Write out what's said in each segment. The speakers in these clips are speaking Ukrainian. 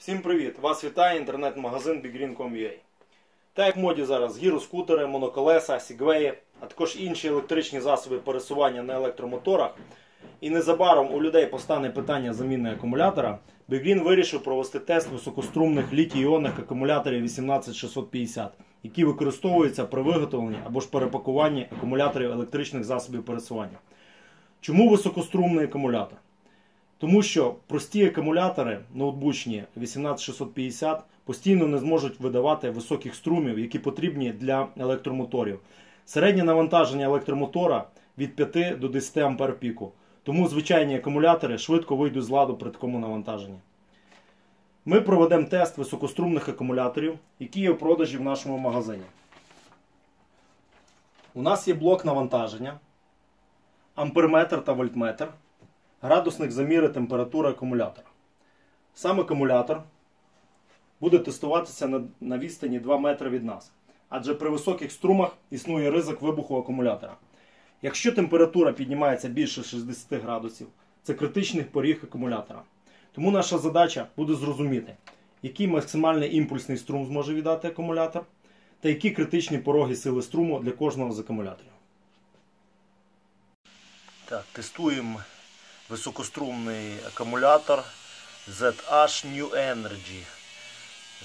Всім привіт! Вас вітає інтернет-магазин BigGreen.com.ua. Так як в моді зараз гіроскутери, моноколеса, сігвеї, а також інші електричні засоби пересування на електромоторах. І незабаром у людей постане питання заміни акумулятора. BigGreen вирішив провести тест високострумних літій-іонних акумуляторів 18650, які використовуються при виготовленні або ж перепакуванні акумуляторів електричних засобів пересування. Чому високострумний акумулятор? Тому що прості акумулятори ноутбучні 18650 постійно не зможуть видавати високих струмів, які потрібні для електромоторів. Середнє навантаження електромотора від 5 до 10 ампер піку. Тому звичайні акумулятори швидко вийдуть з ладу при такому навантаженні. Ми проведемо тест високострумних акумуляторів, які є в продажі в нашому магазині. У нас є блок навантаження, амперметр та вольтметр градусник заміри температури акумулятора. Сам акумулятор буде тестуватися на, на відстані 2 метри від нас. Адже при високих струмах існує ризик вибуху акумулятора. Якщо температура піднімається більше 60 градусів, це критичний поріг акумулятора. Тому наша задача буде зрозуміти, який максимальний імпульсний струм зможе віддати акумулятор, та які критичні пороги сили струму для кожного з акумуляторів. Так, тестуємо високострумний акумулятор ZH New Energy.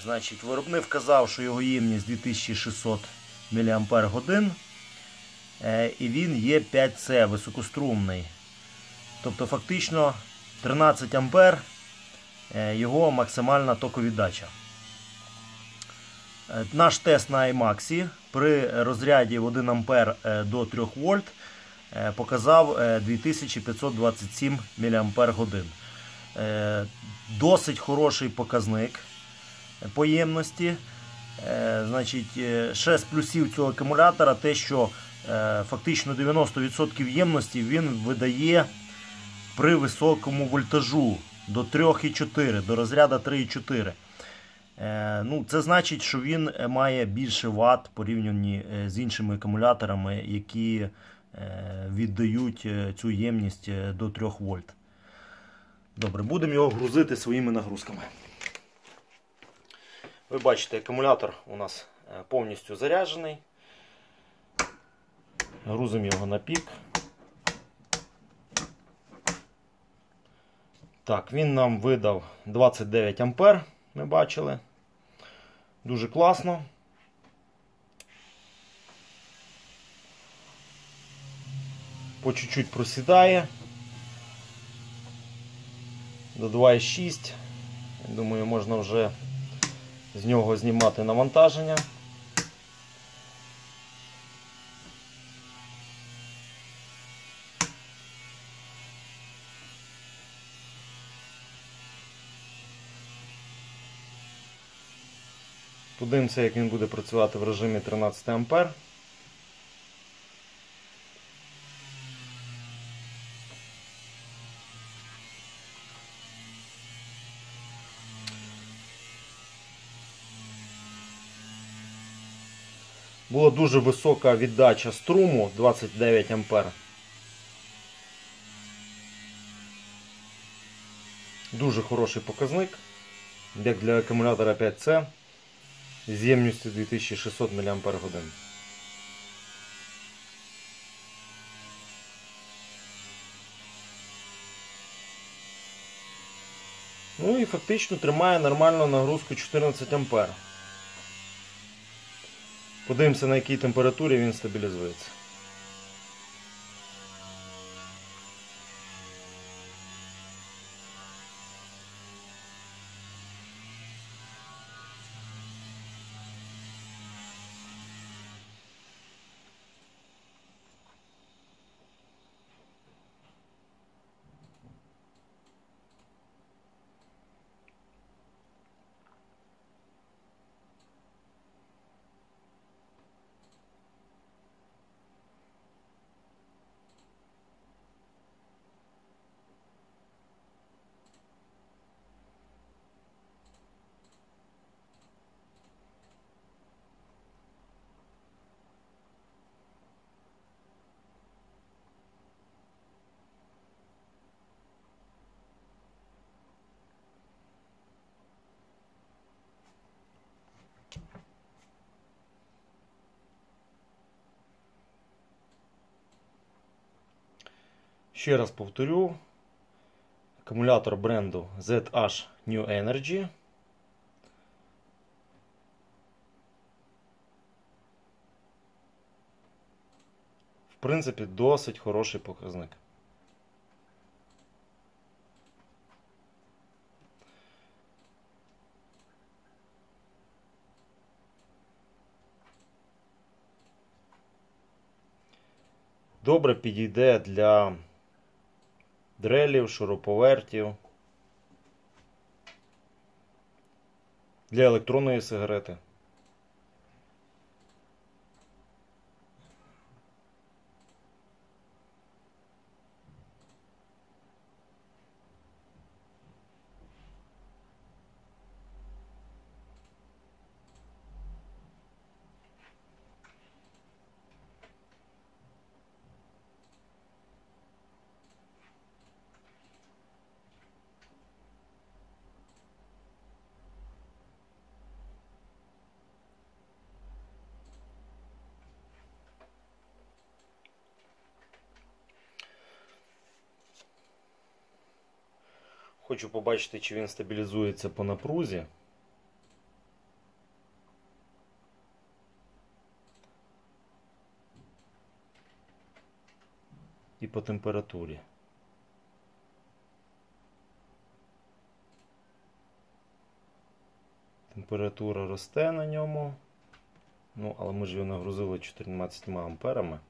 Значить, Виробник вказав, що його ємність 2600 мАч. І він є 5C високострумний. Тобто фактично 13 А його максимальна токовіддача. Наш тест на IMAX при розряді в 1 А до 3 вольт показав 2527 мАч. Досить хороший показник поємності. Значить, Ще з плюсів цього акумулятора те, що фактично 90% ємності він видає при високому вольтажу до 3,4, до розряду 3,4. Ну, Це значить, що він має більше ватт порівняно з іншими акумуляторами, які віддають цю ємність до 3 вольт. Добре, будемо його грузити своїми нагрузками. Ви бачите, акумулятор у нас повністю заряджений. Грузимо його на пік. Так, він нам видав 29 ампер, ми бачили. Дуже класно. По чуть-чуть просідає. До 2,6. Думаю, можна вже з нього знімати навантаження. Подивимося, як він буде працювати в режимі 13 А. Була дуже висока віддача струму 29 А. Дуже хороший показник, як для акумулятора 5C з ємністю 2600 мАч. Ну і фактично тримає нормальну нагрузку 14 А. Подивимося, на якій температурі він стабілізується. Ще раз повторю. Акумулятор бренду ZH New Energy. В принципі, досить хороший показник. Добре підійде для дрелів, шуруповертів, для електронної сигарети. Хочу побачити, чи він стабілізується по напрузі. І по температурі. Температура росте на ньому. Ну, але ми ж його нагрузили 14 амперами.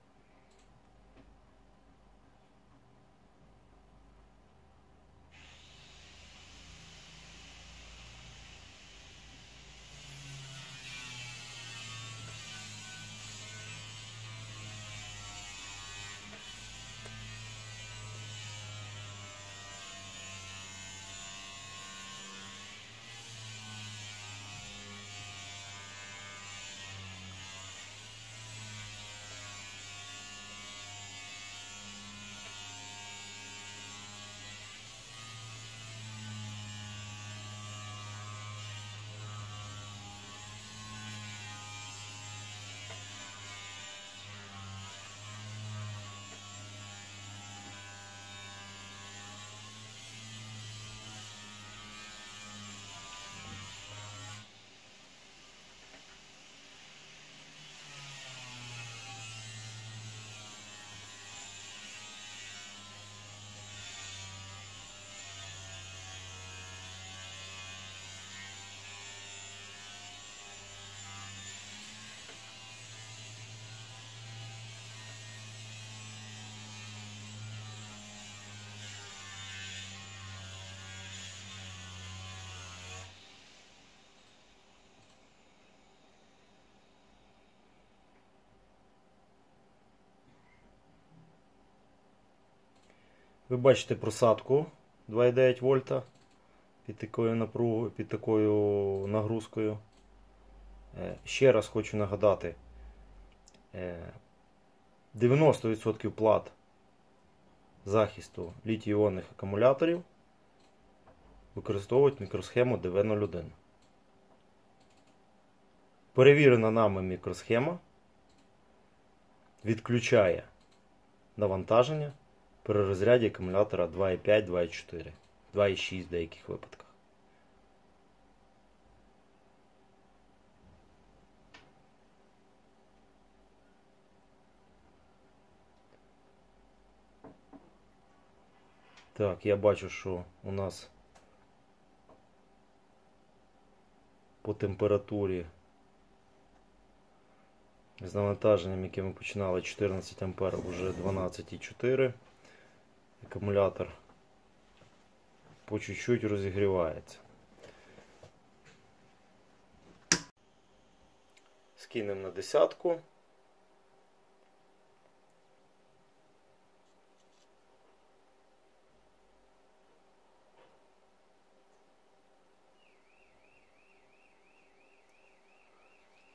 Ви бачите просадку 2,9 вольта під такою напругою, під такою нагрузкою. Е, ще раз хочу нагадати: 90% е, плат захисту літій-іонних акумуляторів використовують мікросхему DV01. Перевірена нами мікросхема відключає навантаження при розряді акумулятора 2,5, 2,4, 2,6 в деяких випадках. Так, я бачу, що у нас по температурі з навантаженням, яке ми починали 14 А, вже 12,4 акумулятор по чуть-чуть розігрівається. Скинемо на десятку.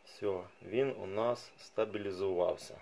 Все, він у нас стабілізувався.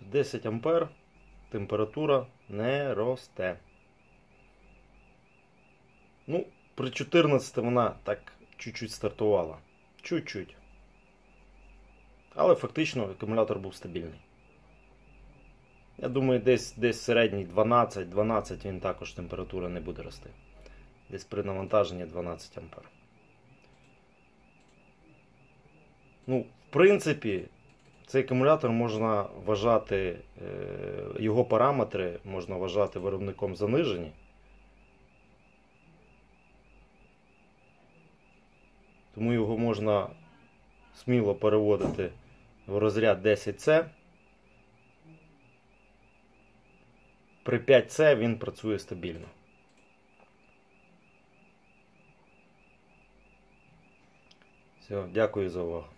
10 ампер, температура не росте. Ну, при 14 вона так чуть-чуть стартувала. Чуть-чуть. Але фактично акумулятор був стабільний. Я думаю, десь десь середній 12-12 він також температура не буде рости. Десь при навантаженні 12 ампер. Ну, в принципі, цей акумулятор можна вважати, е, його параметри можна вважати виробником занижені. Тому його можна сміло переводити в розряд 10C. При 5C він працює стабільно. Все, дякую за увагу.